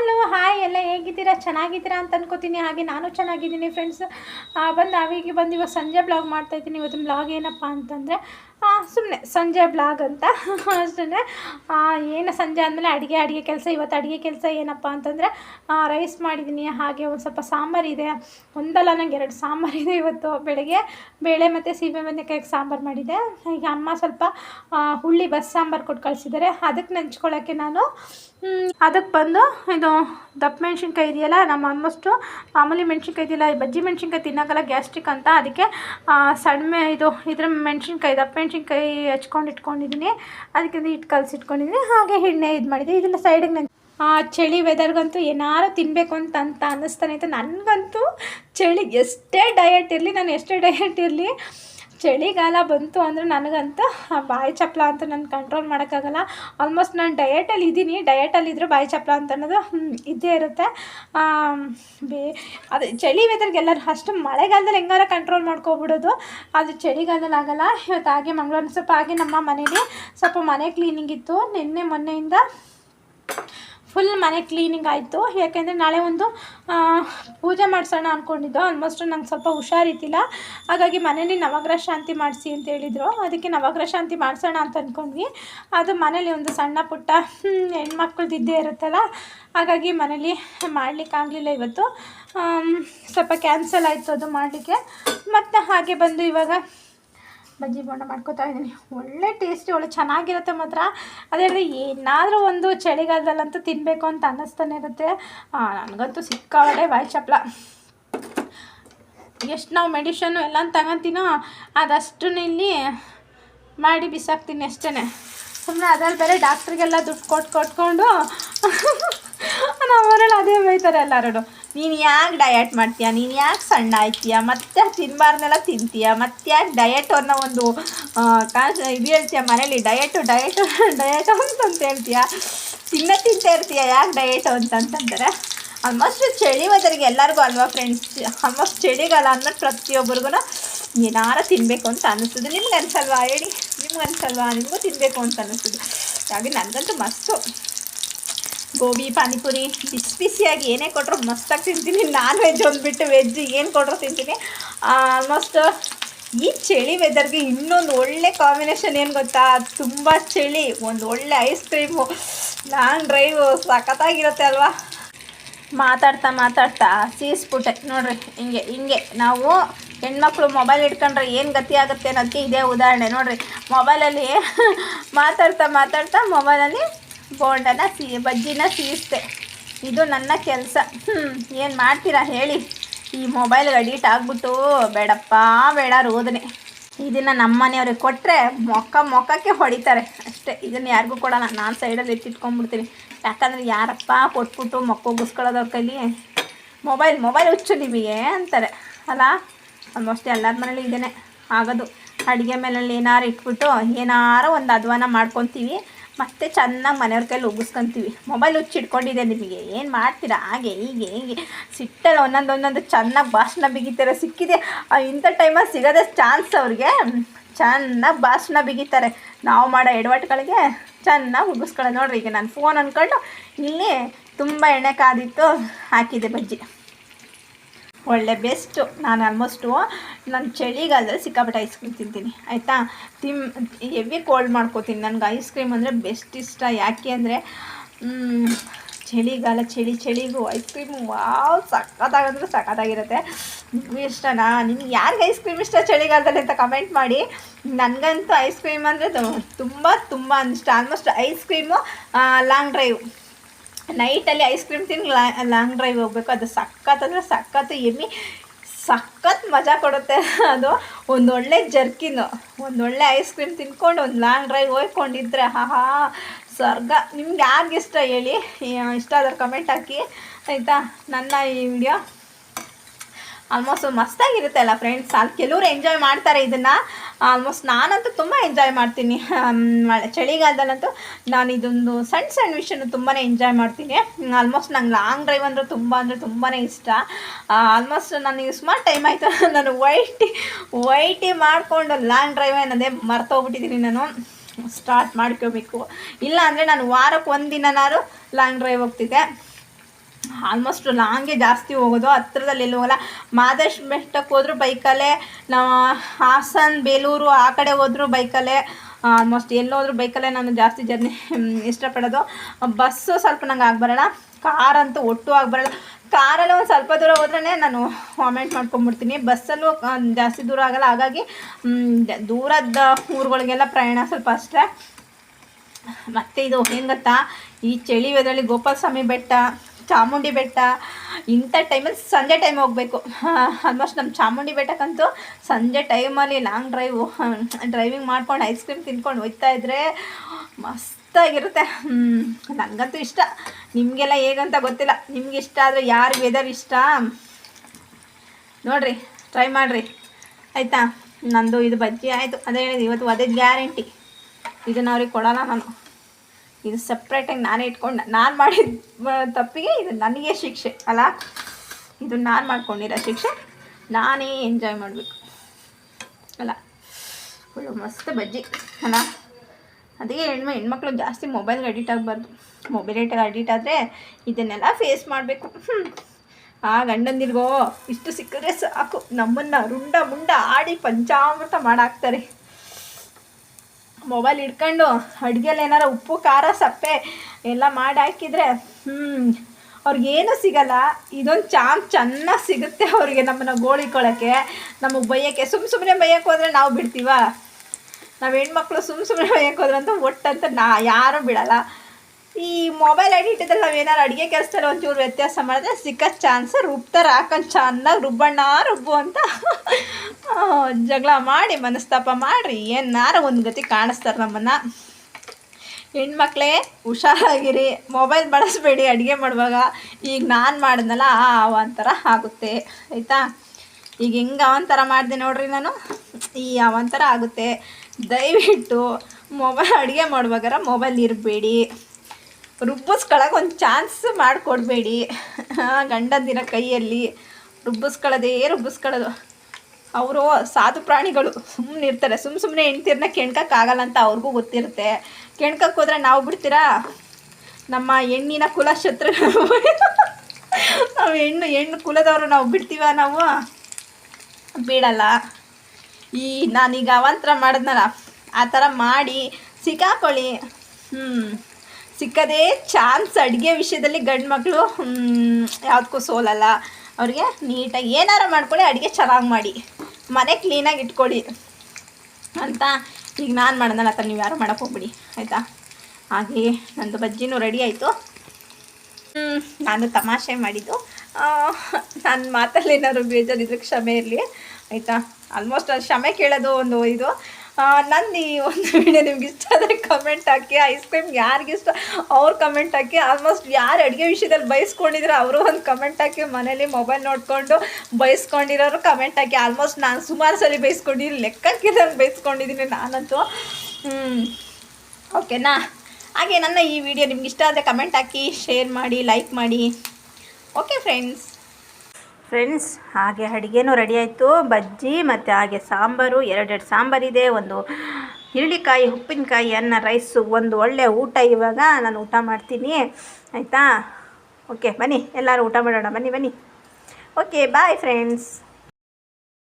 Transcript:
Hello hi ಎಲ್ಲ ಹೇಗಿದ್ದೀರಾ? ಚೆನ್ನಾಗಿದ್ದೀರಾ ಅಂತ ಅನ್ಕೋತೀನಿ. ಹಾಗೆ ನಾನು ಚೆನ್ನಾಗಿದ್ದೀನಿ ಫ್ರೆಂಡ್ಸ್ ಬಂದು ನಾವೀಗ ಬಂದು ಇವಾಗ ಸಂಜೆ ಬ್ಲಾಗ್ ಮಾಡ್ತಾಯಿದ್ದೀನಿ ಇವತ್ತಿನ ಬ್ಲಾಗ್ ಏನಪ್ಪ ಅಂತಂದರೆ ಸುಮ್ಮನೆ ಸಂಜೆ ಬ್ಲಾಗ್ ಅಂತ. ಅಷ್ಟೇ ಏನು ಸಂಜೆ ಆದಮೇಲೆ ಅಡುಗೆ ಅಡುಗೆ ಕೆಲಸ. ಇವತ್ತು ಅಡುಗೆ ಕೆಲಸ ಏನಪ್ಪ ಅಂತಂದರೆ ರೈಸ್ ಮಾಡಿದ್ದೀನಿ ಹಾಗೆ ಒಂದು ಸ್ವಲ್ಪ ಸಾಂಬಾರಿದೆ ಒಂದಲ್ಲ, ನಂಗೆ ಎರಡು ಸಾಂಬಾರಿದೆ ಇವತ್ತು ಬೆಳಗ್ಗೆ. ಬೇಳೆ ಮತ್ತು ಸೀಬೆ ಬದನೆಕಾಯಿಗೆ ಸಾಂಬಾರು ಮಾಡಿದೆ. ಈಗ ಅಮ್ಮ ಸ್ವಲ್ಪ ಹುಳಿ ಬಸ್ ಸಾಂಬಾರು ಕೊಟ್ಟು ಕಳಿಸಿದ್ದಾರೆ. ಅದಕ್ಕೆ ನೆಂಚ್ಕೊಳ್ಳೋಕ್ಕೆ ನಾನು ಅದಕ್ಕೆ ಬಂದು ಇದು ದಪ್ಪ ಮೆಣಸಿನ್ಕಾಯಿ ಇದೆಯಲ್ಲ, ನಮ್ಮ ಆಲ್ಮೋಸ್ಟು ಮಾಮೂಲಿ ಮೆಣಸಿನ್ಕಾಯಿ ಇದೆಯಲ್ಲ ಬಜ್ಜಿ ಮೆಣಸಿನ್ಕಾಯಿ ತಿನ್ನೋಕ್ಕಲ್ಲ ಗ್ಯಾಸ್ಟ್ರಿಕ್ ಅಂತ. ಅದಕ್ಕೆ ಸಣ್ಣ ಇದು ಇದ್ರ ಮೆಣಸಿನ್ಕಾಯಿ, ದಪ್ಪ ಮೆಣಸಿನ್ಕಾಯಿ ಹಚ್ಕೊಂಡು ಇಟ್ಕೊಂಡಿದ್ದೀನಿ ಅದಕ್ಕಿಂತ ಹಿಟ್ಟು ಹಿಟ್ಟು ಕಲಸಿಟ್ಕೊಂಡಿದ್ದೀನಿ ಹಾಗೆ ಎಣ್ಣೆ ಇದು ಮಾಡಿದೆ. ಇದನ್ನು ಸೈಡಿಗೆ ನಾನು ಆ ಚಳಿ ವೆದರ್ಗಂತೂ ಏನಾರು ತಿನ್ನಬೇಕು ಅಂತ ಅಂತ ಅನ್ನಿಸ್ತಾನೆ ಇತ್ತು ನನಗಂತೂ ಚಳಿ ಎಷ್ಟೇ ಡಯಟ್ ಇರಲಿ, ನಾನು ಎಷ್ಟೇ ಡಯಟ್ ಇರಲಿ ಚಳಿಗಾಲ ಬಂತು ಅಂದರೆ ನನಗಂತೂ ಆ ಬಾಯಿ ಚಪ್ಪಲ ಅಂತ ನಾನು ಕಂಟ್ರೋಲ್ ಮಾಡೋಕ್ಕಾಗಲ್ಲ. ಆಲ್ಮೋಸ್ಟ್ ನಾನು ಡಯಟಲ್ಲಿ ಇದ್ದೀನಿ. ಡಯಟಲ್ಲಿ ಇದ್ದರೂ ಬಾಯಿ ಚಪ್ಪಲ ಅಂತ ಅನ್ನೋದು ಇದ್ದೇ ಇರುತ್ತೆ. ಬೇ, ಅದು ಚಳಿ ವೆದರ್ಗೆಲ್ಲರೂ ಅಷ್ಟು ಮಳೆಗಾಲದಲ್ಲಿ ಹೆಂಗಾರ ಕಂಟ್ರೋಲ್ ಮಾಡ್ಕೊಬಿಡೋದು, ಅದು ಚಳಿಗಾಲದಲ್ಲಿ ಆಗಲ್ಲ. ಇವತ್ತು ಹಾಗೆ ಮಂಗಳವಾರ ಸ್ವಲ್ಪ ಹಾಗೆ ನಮ್ಮ ಮನೇಲಿ ಸ್ವಲ್ಪ ಮನೆ ಕ್ಲೀನಿಂಗ್ ಇತ್ತು. ನಿನ್ನೆ ಮೊನ್ನೆಯಿಂದ ಫುಲ್ ಮನೆ ಕ್ಲೀನಿಂಗ್ ಆಯಿತು. ಯಾಕೆಂದರೆ ನಾಳೆ ಒಂದು ಪೂಜೆ ಮಾಡಿಸೋಣ ಅಂದ್ಕೊಂಡಿದ್ದು ಆಲ್ಮೋಸ್ಟ್ ನಂಗೆ ಸ್ವಲ್ಪ ಹುಷಾರಿದ್ದಿಲ್ಲ ಹಾಗಾಗಿ ಮನೇಲಿ ನವಗ್ರಹ ಶಾಂತಿ ಮಾಡಿಸಿ ಅಂತ ಹೇಳಿದರು. ಅದಕ್ಕೆ ನವಗ್ರಹ ಶಾಂತಿ ಮಾಡಿಸೋಣ ಅಂತ ಅಂದ್ಕೊಂಡ್ವಿ ಅದು ಮನೇಲಿ ಒಂದು ಸಣ್ಣ ಪುಟ್ಟ ಹೆಣ್ಮಕ್ಳದ್ದು ಇದ್ದೇ ಇರುತ್ತಲ್ಲ, ಹಾಗಾಗಿ ಮನೇಲಿ ಮಾಡಲಿಕ್ಕಾಗಲಿಲ್ಲ ಇವತ್ತು. ಸ್ವಲ್ಪ ಕ್ಯಾನ್ಸಲ್ ಆಯಿತು ಅದು ಮಾಡಲಿಕ್ಕೆ. ಮತ್ತು ಹಾಗೆ ಬಂದು ಇವಾಗ ಬಜ್ಜಿ ಬೋಂಡ ಮಾಡ್ಕೋತಾ ಇದ್ದೀನಿ. ಒಳ್ಳೆ ಟೇಸ್ಟಿ ಒಳ್ಳೆ ಚೆನ್ನಾಗಿರುತ್ತೆ ಮಾತ್ರ. ಅದೇ ಏನಾದರೂ ಒಂದು ಚಳಿಗಾಲದಲ್ಲಂತೂ ತಿನ್ನಬೇಕು ಅಂತ ಅನ್ನಿಸ್ತಾನೆ ಇರುತ್ತೆ. ನನಗಂತೂ ಸಿಕ್ಕಾಪಟ್ಟೆ ಬಾಯಿ ಚಪ್ಪಲ ಎಷ್ಟು ನಾವು ಮೆಡಿಷನ್ನು ಎಲ್ಲ ತಗೊತೀನೋ ಅದಷ್ಟು ಇಲ್ಲಿ ಮಾಡಿ ಬಿಸಾಕ್ತೀನಿ ಅಷ್ಟೇ ಸುಮ್ಮನೆ ಅದ್ರಲ್ಲಿ ಬೇರೆ ಡಾಕ್ಟ್ರಿಗೆಲ್ಲ ದುಡ್ಡು ಕೊಟ್ಟು ಕೊಟ್ಕೊಂಡು ನಮ್ಮನೇಲಿ ಅದೇ ಬೈತಾರೆ ಎಲ್ಲರೂ ನೀನು ಯಾಕೆ ಡಯಟ್ ಮಾಡ್ತೀಯ? ನೀನು ಯಾಕೆ ಸಣ್ಣ ಆಯ್ತೀಯ? ಮತ್ತೆ ತಿನ್ನಬಾರ್ದೆಲ್ಲ ತಿಂತೀಯ? ಮತ್ತೆ ಯಾಕೆ ಡಯಟ್ ಅನ್ನೋ ಒಂದು ಕಾನ್ಸ್ ಇದು ಹೇಳ್ತೀಯ ಮನೇಲಿ? ಡಯಟು ಡಯಟು ಡಯಟು ಅಂತಂತ ಹೇಳ್ತೀಯ? ತಿನ್ನ ತಿಂತಾ ಇರ್ತೀಯ? ಯಾಕೆ ಡಯಟು ಅಂತಂತಂತಾರೆ ಆಲ್ಮೋಸ್ಟ್ ಚಳಿ ವೆದರ್ಗೆ ಎಲ್ಲರಿಗೂ ಅಲ್ವಾ ಫ್ರೆಂಡ್ಸ್ ಆಲ್ಮೋಸ್ಟ್ ಚಳಿಗಾಲ ಅಂದ್ರೆ ಪ್ರತಿಯೊಬ್ಬರಿಗೂ ಏನಾರ ತಿನ್ನಬೇಕು ಅಂತ ಅನ್ನಿಸ್ತದೆ. ನಿಮ್ಗೆ ಅನ್ಸಲ್ವಾ? ಹೇಳಿ. ನಿಮ್ಗೆ ಅನ್ಸಲ್ವಾ? ನಿಮಗೂ ತಿನ್ನಬೇಕು ಅಂತ ಅನ್ನಿಸ್ತದೆ. ಹಾಗೆ ನನಗಂತೂ ಮಸ್ತು. ಗೋಬಿ, ಪಾನಿಪುರಿ ಬಿಸಿ ಬಿಸಿಯಾಗಿ ಏನೇ ಕೊಟ್ಟರು ಮಸ್ತಾಗಿ ತಿಂತೀನಿ. ನಾನ್ ವೆಜ್ ಒಂದು ಬಿಟ್ಟು ವೆಜ್ ಏನು ಕೊಟ್ಟರು ತಿಂತೀನಿ. ಆಲ್ಮೋಸ್ಟ್ ಈ ಚಳಿ ವೆದರ್ಗೆ ಇನ್ನೊಂದು ಒಳ್ಳೆ ಕಾಂಬಿನೇಷನ್ ಏನು ಗೊತ್ತಾ? ತುಂಬ ಚಳಿ, ಒಂದು ಒಳ್ಳೆ ಐಸ್ ಕ್ರೀಮು ಲಾಂಗ್ ಡ್ರೈವ್ ಸಖತ್ತಾಗಿರುತ್ತೆ ಅಲ್ವಾ? ಮಾತಾಡ್ತಾ ಮಾತಾಡ್ತಾ ಸೀಸ್ಬಿಟ್ಟೆ ನೋಡ್ರಿ, ಹಿಂಗೆ ಹಿಂಗೆ. ನಾವು ಹೆಣ್ಮಕ್ಳು ಮೊಬೈಲ್ ಇಟ್ಕೊಂಡ್ರೆ ಏನು ಗತಿ ಆಗುತ್ತೆ ಅನ್ನೋದಕ್ಕೆ ಇದೇ ಉದಾಹರಣೆ. ನೋಡ್ರಿ ಮೊಬೈಲಲ್ಲಿ ಮಾತಾಡ್ತಾ ಮಾತಾಡ್ತಾ ಮೊಬೈಲಲ್ಲಿ ಬೋಂಡನ ಸಿ, ಬಜ್ಜಿನ ಸೀಸ್ತೆ ಇದು ನನ್ನ ಕೆಲಸ. ಹ್ಞೂ ಏನು ಮಾಡ್ತೀರಾ ಹೇಳಿ. ಈ ಮೊಬೈಲ್ಗೆ ಅಡಿಟ್ ಆಗ್ಬಿಟ್ಟು ಬೇಡಪ್ಪ, ಬೇಡ ರೋದನೆ. ಇದನ್ನು ನಮ್ಮ ಮನೆಯವ್ರಿಗೆ ಕೊಟ್ಟರೆ ಮೊಕ್ಕ ಮೊಕ್ಕಕ್ಕೆ ಹೊಡಿತಾರೆ. ಅಷ್ಟೇ, ಇದನ್ನು ಯಾರಿಗೂ ಕೊಡೋಣ ನಾನು ಸೈಡಲ್ಲಿ ಎತ್ತಿಟ್ಕೊಂಡ್ಬಿಡ್ತೀನಿ ಯಾಕಂದರೆ ಯಾರಪ್ಪ ಕೊಟ್ಬಿಟ್ಟು ಮೊಕ್ಕೋಗಿಸ್ಕೊಳ್ಳೋದವ್ರ ಕೈಲಿ? ಮೊಬೈಲ್ ಮೊಬೈಲ್ ಹುಚ್ಚು ನಿಮಗೆ ಅಂತಾರೆ. ಅಲ್ಲ, ಆಲ್ಮೋಸ್ಟ್ ಎಲ್ಲರ ಮನೇಲಿ ಇದೇ ಆಗೋದು. ಅಡುಗೆ ಮೇಲಲ್ಲಿ ಏನಾರು ಇಟ್ಬಿಟ್ಟು ಏನಾರು ಒಂದು ಅಧ್ವಾನ ಮಾಡ್ಕೊತೀವಿ. ಮತ್ತೆ ಚೆನ್ನಾಗಿ ಮನೆಯವ್ರ ಕೈಲಿ ಉಗಿಸ್ಕೊಂತೀವಿ. ಮೊಬೈಲ್ ಹುಚ್ಚಿ ಇಟ್ಕೊಂಡಿದೆ ನಿಮಗೆ. ಏನು ಮಾಡ್ತೀರಾ? ಹಾಗೆ, ಹೀಗೆ ಹೀಗೆ. ಸಿಟ್ಟಲ್ಲಿ ಒಂದೊಂದು ಒಂದೊಂದು ಚೆನ್ನಾಗಿ ಭಾಷಣ ಬಿಗಿತಾರೆ. ಸಿಕ್ಕಿದೆ. ಇಂಥ ಟೈಮಲ್ಲಿ ಸಿಗೋದೇ ಚಾನ್ಸ್ ಅವ್ರಿಗೆ. ಚೆನ್ನಾಗಿ ಭಾಷಣ ಬಿಗಿತಾರೆ. ನಾವು ಮಾಡೋ ಎಡವಟ್ಟುಗಳಿಗೆ ಚೆನ್ನಾಗಿ ಉಗಿಸ್ಕೊಳ್ಳೋದು. ನೋಡ್ರಿ, ಈಗ ನಾನು ಫೋನ್ ಅಂದ್ಕೊಂಡು ಇಲ್ಲಿ ತುಂಬ ಎಣ್ಣೆ ಕಾದಿತ್ತು ಹಾಕಿದೆ ಬಜ್ಜಿ. ಒಳ್ಳೆ ಬೆಸ್ಟು ನಾನು ಆಲ್ಮೋಸ್ಟು ನಾನು ಚಳಿಗಾಲದಲ್ಲಿ ಸಿಕ್ಕಾಪಟ್ಟೆ ಐಸ್ ಕ್ರೀಮ್ ತಿಂತೀನಿ. ಆಯಿತಾ? ತಿಮ್ ಹೆವಿ ಕೋಲ್ಡ್ ಮಾಡ್ಕೋತೀನಿ. ನನಗೆ ಐಸ್ ಕ್ರೀಮ್ ಅಂದರೆ ಬೆಸ್ಟ್ ಇಷ್ಟ. ಯಾಕೆ ಅಂದರೆ ಚಳಿಗಾಲ, ಚಳಿ, ಚಳಿಗೂ ಐಸ್ ಕ್ರೀಮು ವಾವ್ ಸಖತ್ತಾಗಂದ್ರೆ ಸಖತ್ತಾಗಿರುತ್ತೆ. ನಿಮಗೂ ಇಷ್ಟನಾ? ನಿಮ್ಗೆ ಯಾರಿಗೆ ಐಸ್ ಕ್ರೀಮ್ ಇಷ್ಟ ಚಳಿಗಾಲದಲ್ಲಿ ಅಂತ ಕಮೆಂಟ್ ಮಾಡಿ. ನನಗಂತೂ ಐಸ್ ಕ್ರೀಮ್ ಅಂದರೆ ತುಂಬ ತುಂಬ ಇಷ್ಟ. Almost ice cream long drive ನೈಟಲ್ಲಿ ice cream ತಿಂದು ಲಾಂಗ್ ಡ್ರೈವ್ ಹೋಗ್ಬೇಕು. ಅದು ಸಖತ್ ಅಂದರೆ ಸಖತ್ತು ಎಮ್ಮಿ, ಸಖತ್ ಮಜಾ ಕೊಡುತ್ತೆ. ಅದು ಒಂದೊಳ್ಳೆ ಜರ್ಕಿನು, ಒಂದೊಳ್ಳೆ ಐಸ್ ಕ್ರೀಮ್ ತಿನ್ಕೊಂಡು ಒಂದು ಲಾಂಗ್ ಡ್ರೈವ್ ಹೋಯ್ಕೊಂಡಿದ್ರೆ ಹಾಹಾ ಸ್ವರ್ಗ. ನಿಮ್ಗೆ ಯಾರಿಗಿಷ್ಟ ಹೇಳಿ? ಇಷ್ಟ ಆದ್ರೆ ಕಮೆಂಟ್ ಹಾಕಿ. ಆಯಿತಾ? ನನ್ನ ಈ ವಿಡಿಯೋ ಆಲ್ಮೋಸ್ಟ್ ಮಸ್ತಾಗಿರುತ್ತೆ ಅಲ್ಲ ಫ್ರೆಂಡ್ಸ್ ಅಲ್ಲಿ ಕೆಲವರು ಎಂಜಾಯ್ ಮಾಡ್ತಾರೆ ಇದನ್ನು. ಆಲ್ಮೋಸ್ಟ್ ನಾನಂತೂ ತುಂಬ ಎಂಜಾಯ್ ಮಾಡ್ತೀನಿ. ಚಳಿಗಾಲದಲ್ಲಂತೂ ನಾನು ಇದೊಂದು ಸಣ್ಣ ಸಣ್ಣ ವಿಷಯನೂ ತುಂಬಾ ಎಂಜಾಯ್ ಮಾಡ್ತೀನಿ. ಆಲ್ಮೋಸ್ಟ್ ನಂಗೆ ಲಾಂಗ್ ಡ್ರೈವ್ ಅಂದರೆ ತುಂಬ ಅಂದರೆ ತುಂಬಾ ಇಷ್ಟ. ಆಲ್ಮೋಸ್ಟ್ ನನಗೆ ಸುಮಾರು ಟೈಮ್ ಆಯಿತು. ನಾನು ವೈಟಿ ವೈಟಿ ಮಾಡಿಕೊಂಡು ಲಾಂಗ್ ಡ್ರೈವ್ ಅನ್ನೋದೇ ಮರ್ತೋಗ್ಬಿಟ್ಟಿದ್ದೀನಿ ನಾನು. ಸ್ಟಾರ್ಟ್ ಮಾಡ್ಕೋಬೇಕು. ಇಲ್ಲ ಅಂದರೆ ನಾನು ವಾರಕ್ಕೆ ಒಂದು ಲಾಂಗ್ ಡ್ರೈವ್ ಹೋಗ್ತಿದ್ದೆ. ಆಲ್ಮೋಸ್ಟ್ ಲಾಂಗೇ ಜಾಸ್ತಿ ಹೋಗೋದು. ಹತ್ರದಲ್ಲಿ ಎಲ್ಲೂ ಹೋಗಲ್ಲ. ಮಾದೇಶ್ ಬೆಟ್ಟಕ್ಕೆ ಹೋದರೂ ಬೈಕಲ್ಲೇ. ನಾವು ಹಾಸನ್, ಬೇಲೂರು ಆ ಕಡೆ ಹೋದರೂ ಬೈಕಲ್ಲೇ. ಆಲ್ಮೋಸ್ಟ್ ಎಲ್ಲೋದ್ರೂ ಬೈಕಲ್ಲೇ ನಾನು ಜಾಸ್ತಿ ಜರ್ನಿ ಇಷ್ಟಪಡೋದು. ಬಸ್ಸು ಸ್ವಲ್ಪ ನಂಗೆ ಆಗ್ಬರಲ್ಲ. ಕಾರ್ ಅಂತೂ ಒಟ್ಟು ಆಗ್ಬರಲ್ಲ. ಕಾರಲ್ಲಿ ಒಂದು ಸ್ವಲ್ಪ ದೂರ ಹೋದ್ರೇ ನಾನು ವಾಮೆಂಟ್ ಮಾಡ್ಕೊಂಬಿಡ್ತೀನಿ. ಬಸ್ಸಲ್ಲೂ ಜಾಸ್ತಿ ದೂರ ಆಗಲ್ಲ. ಹಾಗಾಗಿ ದೂರದ ಊರುಗಳಿಗೆಲ್ಲ ಪ್ರಯಾಣ ಸ್ವಲ್ಪ ಅಷ್ಟೇ. ಮತ್ತು ಇದು ಹೆಂಗತ್ತಾ? ಗೊತ್ತಾ ಈ ಚಳಿ ಗೋಪಾಲ ಸ್ವಾಮಿ ಬೆಟ್ಟ. ಚಾಮುಂಡಿ ಬೆಟ್ಟ. ಇಂಥ ಟೈಮಲ್ಲಿ ಸಂಜೆ ಟೈಮ್ ಹೋಗಬೇಕು. ಆಲ್ಮೋಸ್ಟ್ ನಮ್ಮ ಚಾಮುಂಡಿ ಬೆಟ್ಟಕ್ಕಂತೂ ಸಂಜೆ ಟೈಮಲ್ಲಿ ಲಾಂಗ್ ಡ್ರೈವು ಡ್ರೈವಿಂಗ್ ಮಾಡ್ಕೊಂಡು ಐಸ್ ಕ್ರೀಮ್ ತಿನ್ಕೊಂಡು ಹೋಗ್ತಾ ಇದ್ರೆ ಮಸ್ತಾಗಿರುತ್ತೆ. ನನಗಂತೂ ಇಷ್ಟ. ನಿಮಗೆಲ್ಲ ಹೇಗಂತ ಗೊತ್ತಿಲ್ಲ. ನಿಮ್ಗೆ ಇಷ್ಟ ಆದರೆ ಯಾರು ವೆದರ್ ಇಷ್ಟ? ನೋಡಿರಿ ಟ್ರೈ ಮಾಡಿರಿ. ಆಯಿತಾ? ನಂದು ಇದು ಬಜ್ಜಿ ಆಯಿತು. ಅದೇ ಇವತ್ತು ಅದೇ ಗ್ಯಾರಂಟಿ ಇದನ್ನು ಅವ್ರಿಗೆ ಕೊಡೋಲ್ಲ ನಾನು. ಇದು ಸಪ್ರೇಟಾಗಿ ನಾನೇ ಇಟ್ಕೊಂಡು. ನಾನು ಮಾಡಿದ ತಪ್ಪಿಗೆ ಇದು ನನಗೆ ಶಿಕ್ಷೆ, ಅಲ್ಲ? ಇದು ನಾನು ಮಾಡ್ಕೊಂಡಿರೋ ಶಿಕ್ಷೆ, ನಾನೇ ಎಂಜಾಯ್ ಮಾಡಬೇಕು. ಅಲ್ಲ? ಒಳ್ಳೆ ಮಸ್ತ್ ಬಜ್ಜಿ, ಅಲ್ಲ? ಅದಕ್ಕೆ ಹೆಣ್ಮ, ಹೆಣ್ಮಕ್ಳು ಜಾಸ್ತಿ ಮೊಬೈಲ್ಗೆ ಅಡಿಟ್ ಆಗಬಾರ್ದು. ಮೊಬೈಲ್ ಅಡಿಟ್ ಆದರೆ ಇದನ್ನೆಲ್ಲ ಫೇಸ್ ಮಾಡಬೇಕು. ಆ ಗಂಡಂದಿರ್ಗೋ, ಇಷ್ಟು ಸಿಕ್ಕಿದ್ರೆ ಸಾಕು. ನಮ್ಮನ್ನು ರುಂಡ ಮುಂಡ ಆಡಿ ಪಂಚಾಮೃತ ಮಾಡಾಕ್ತಾರೆ. ಮೊಬೈಲ್ ಇಟ್ಕೊಂಡು ಅಡುಗೆಲಿ ಏನಾರ ಉಪ್ಪು, ಖಾರ, ಸಪ್ಪೆ ಎಲ್ಲ ಮಾಡಿ ಹಾಕಿದರೆ ಹ್ಞೂ ಅವ್ರಿಗೇನು ಸಿಗಲ್ಲ. ಇದೊಂದು ಚಾನ್ಸ್ ಚೆನ್ನಾಗಿ ಸಿಗುತ್ತೆ ಅವ್ರಿಗೆ ನಮ್ಮನ್ನು ಗೋಳಿಕೊಳ್ಳೋಕ್ಕೆ ನಮಗೆ ಬೈಯೋಕ್ಕೆ ಸುಮ್ಮ ಸುಮ್ಮನೆ ಬೈಯೋಕ್ಕೆ ಹೋದರೆ ನಾವು ಬಿಡ್ತೀವ? ನಾವು ಹೆಣ್ಮಕ್ಳು ಸುಮ್ಮ ಸುಮ್ಮನೆ ಬೈಯೋಕ್ಕೆ ಹೋದ್ರಂತೂ ಒಟ್ಟಂತ ನಾ ಯಾರೂ ಬಿಡಲ್ಲ. ಈ ಮೊಬೈಲ್ ಐಡಿ ಇಟ್ಟಿದ್ರೆ ನಾವು ಏನಾರ ಅಡುಗೆ ಕೆಲಸದಲ್ಲಿ ಒಂಚೂರು ವ್ಯತ್ಯಾಸ ಮಾಡಿದ್ರೆ ಸಿಕ್ಕ ಚಾನ್ಸ್ ರುಬ್ತಾರೆ ಹಾಕೊಂಡು ಚೆನ್ನಾಗಿ ರುಬ್ಬಣ್ಣ, ರುಬ್ಬು ಅಂತ. ಜಗಳ ಮಾಡಿ, ಮನಸ್ತಾಪ ಮಾಡಿರಿ. ಏನಾರ ಒಂದು ಗತಿ ಕಾಣಿಸ್ತಾರೆ ನಮ್ಮನ್ನು. ಹೆಣ್ಮಕ್ಳೇ, ಹುಷಾರಾಗಿರಿ. ಮೊಬೈಲ್ ಬಳಸಬೇಡಿ ಅಡುಗೆ ಮಾಡುವಾಗ. ಈಗ ನಾನು ಮಾಡಿದ್ನಲ್ಲ, ಆ ಒಂಥರ ಆಗುತ್ತೆ. ಆಯಿತಾ? ಈಗ ಹೆಂಗೆ ಅವಂತರ ಮಾಡಿದೆ ನೋಡ್ರಿ ನಾನು? ಈ ಅವಂಥರ ಆಗುತ್ತೆ. ದಯವಿಟ್ಟು ಮೊಬೈಲ್ ಅಡುಗೆ ಮಾಡುವಾಗಾರ ಮೊಬೈಲ್ ಇರಬೇಡಿ. ರುಬ್ಬಿಸ್ಕೊಳಕ್ಕೆ ಒಂದು ಚಾನ್ಸ್ ಮಾಡಿಕೊಡ್ಬೇಡಿ. ಗಂಡಂದಿನ ಕೈಯಲ್ಲಿ ರುಬ್ಬಿಸ್ಕೊಳ್ಳೋದೇ ರುಬ್ಬಿಸ್ಕೊಳ್ಳೋದು ಅವರು ಸಾಧು ಪ್ರಾಣಿಗಳು ಸುಮ್ಮನೆ ಇರ್ತಾರೆ. ಸುಮ್ಮ ಸುಮ್ಮನೆ ಹೆಣ್ತಿರ್ನ ಕೆಣ್ಕಕ್ಕಾಗಲ್ಲ ಅಂತ ಅವ್ರಿಗೂ ಗೊತ್ತಿರುತ್ತೆ. ಕೆಣ್ಕಕ್ಕೆ ಹೋದ್ರೆ ನಾವು ಬಿಡ್ತೀರಾ? ನಮ್ಮ ಹೆಣ್ಣಿನ ಕುಲ ಶತ್ರುಗಳು. ನಾವು ಹೆಣ್ಣು ಹೆಣ್ಣು ಕುಲದವರು ನಾವು ಬಿಡ್ತೀವ ನಾವು? ಬಿಡಲ್ಲ. ಈ ನಾನೀಗ ಅವಂತರ ಮಾಡಿದ್ನಲ್ಲ, ಆ ಥರ ಮಾಡಿ ಸಿಕ್ಕಾಕೊಳ್ಳಿ. ಹ್ಞೂ ಸಿಕ್ಕದೇ ಚಾನ್ಸ್ ಅಡುಗೆ ವಿಷಯದಲ್ಲಿ ಗಂಡು ಮಕ್ಕಳು ಯಾವುದಕ್ಕೂ ಸೋಲಲ್ಲ. ಅವ್ರಿಗೆ ನೀಟಾಗಿ ಏನಾರು ಮಾಡ್ಕೊಳ್ಳಿ, ಅಡುಗೆ ಚೆನ್ನಾಗಿ ಮಾಡಿ. ಮನೆ ಕ್ಲೀನಾಗಿ ಇಟ್ಕೊಳ್ಳಿ. ಅಂತ ಈಗ ನಾನು ಮಾಡೋದಲ್ಲ ಅಥವಾ ನೀವು ಯಾರು ಮಾಡೋಕ್ಕೆ ಹೋಗ್ಬಿಡಿ. ಆಯಿತಾ? ಹಾಗೆ ನಂದು ಬಜ್ಜಿನೂ ರೆಡಿ ಆಯಿತು. ನಾನು ತಮಾಷೆ ಮಾಡಿದ್ದು. ನನ್ನ ಮಾತಲ್ಲಿ ಏನಾದ್ರು ಬೇಜಾರಿದ್ರೆ ಕ್ಷಮೆ ಇರಲಿ. ಆಯಿತಾ? ಆಲ್ಮೋಸ್ಟ್ ಅದು ಕ್ಷಮೆ ಕೇಳೋದು ಒಂದು ಇದು. ನಂದು ಈ ಒಂದು ವಿಡಿಯೋ ನಿಮ್ಗೆ ಇಷ್ಟ ಆದರೆ ಕಮೆಂಟ್ ಹಾಕಿ ಐಸ್ ಕ್ರೀಮ್ ಯಾರಿಗಿಷ್ಟ ಅವ್ರು ಕಮೆಂಟ್ ಹಾಕಿ ಆಲ್ಮೋಸ್ಟ್ ಯಾರು ಅಡುಗೆ ವಿಷಯದಲ್ಲಿ ಬಯಸ್ಕೊಂಡಿದ್ರೆ ಅವರು ಒಂದು ಕಮೆಂಟ್ ಹಾಕಿ ಮನೇಲಿ ಮೊಬೈಲ್ ನೋಡಿಕೊಂಡು ಬಯಸ್ಕೊಂಡಿರೋರು ಕಮೆಂಟ್ ಹಾಕಿ ಆಲ್ಮೋಸ್ಟ್ ನಾನು ಸುಮಾರು ಸಲ ಬಯಸ್ಕೊಂಡಿದ್ದೀನಿ ಲೆಕ್ಕಕ್ಕೆ ನಾನು ಬಯಸ್ಕೊಂಡಿದ್ದೀನಿ ನಾನಂತೂ ಹ್ಞೂ ಓಕೆನಾ ಹಾಗೆ ನನ್ನ ಈ ವಿಡಿಯೋ ನಿಮ್ಗೆ ಇಷ್ಟ ಆದರೆ ಕಮೆಂಟ್ ಹಾಕಿ ಶೇರ್ ಮಾಡಿ ಲೈಕ್ ಮಾಡಿ. ಓಕೆ ಫ್ರೆಂಡ್ಸ್ ಫ್ರೆಂಡ್ಸ್, ಹಾಗೆ ಅಡುಗೆನೂ ರೆಡಿ ಆಯಿತು. ಬಜ್ಜಿ ಮತ್ತು ಹಾಗೆ ಸಾಂಬಾರು, ಎರಡೆರಡು ಸಾಂಬಾರಿದೆ ಒಂದು ಹಿರಳಿಕಾಯಿ ಉಪ್ಪಿನಕಾಯಿ, ಅನ್ನ, ರೈಸು, ಒಂದು ಒಳ್ಳೆಯ ಊಟ ಇವಾಗ ನಾನು ಊಟ ಮಾಡ್ತೀನಿ. ಆಯಿತಾ? ಓಕೆ, ಬನ್ನಿ. ಎಲ್ಲರೂ ಊಟ ಮಾಡೋಣ. ಬನ್ನಿ ಬನ್ನಿ. Okay bye friends